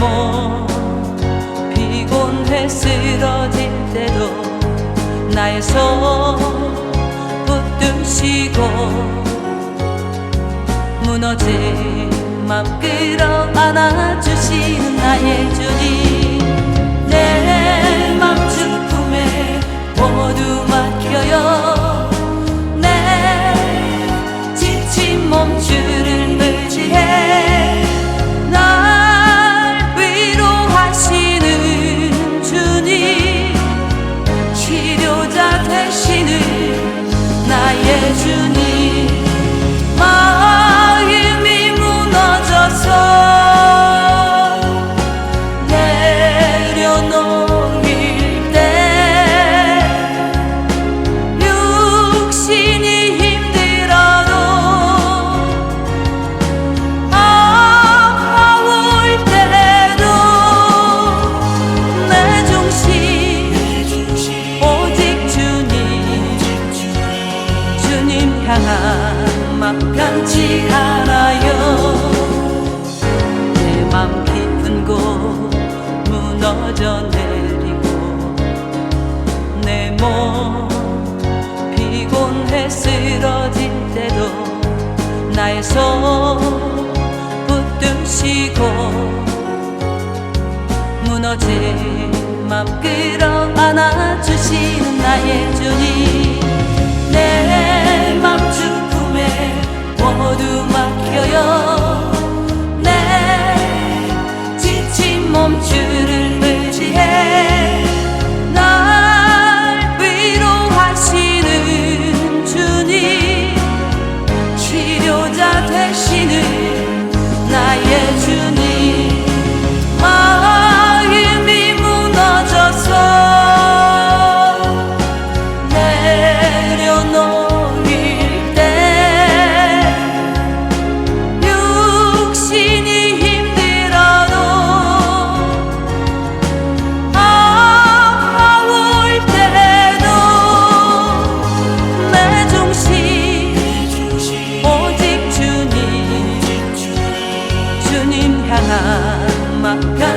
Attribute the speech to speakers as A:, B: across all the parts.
A: 몸 피곤해 쓰러질 때도 나의 손 붙드시고 무너진 맘 끌어 안아 주시는 나의 주님 나 향한 맘 변치 않아요. 내 맘 깊은 곳 무너져 내리고 내 몸 피곤해 쓰러질 때도 나의 손 붙드시고 무너진 맘 끌어 안아 주시는 나의 주님. 내 맘주 향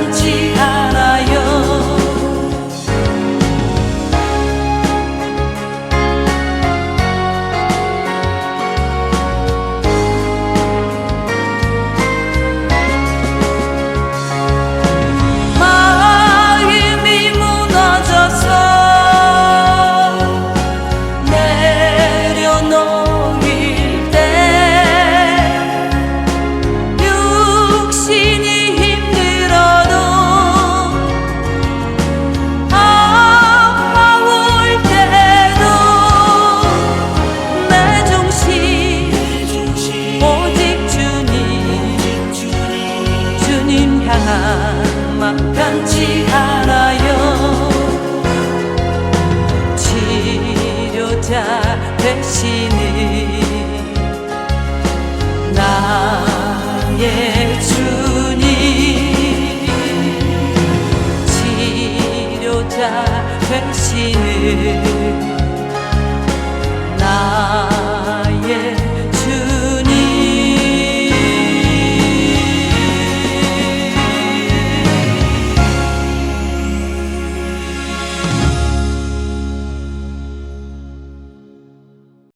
A: 치료자 되시는 나의 주님 치료자 되시는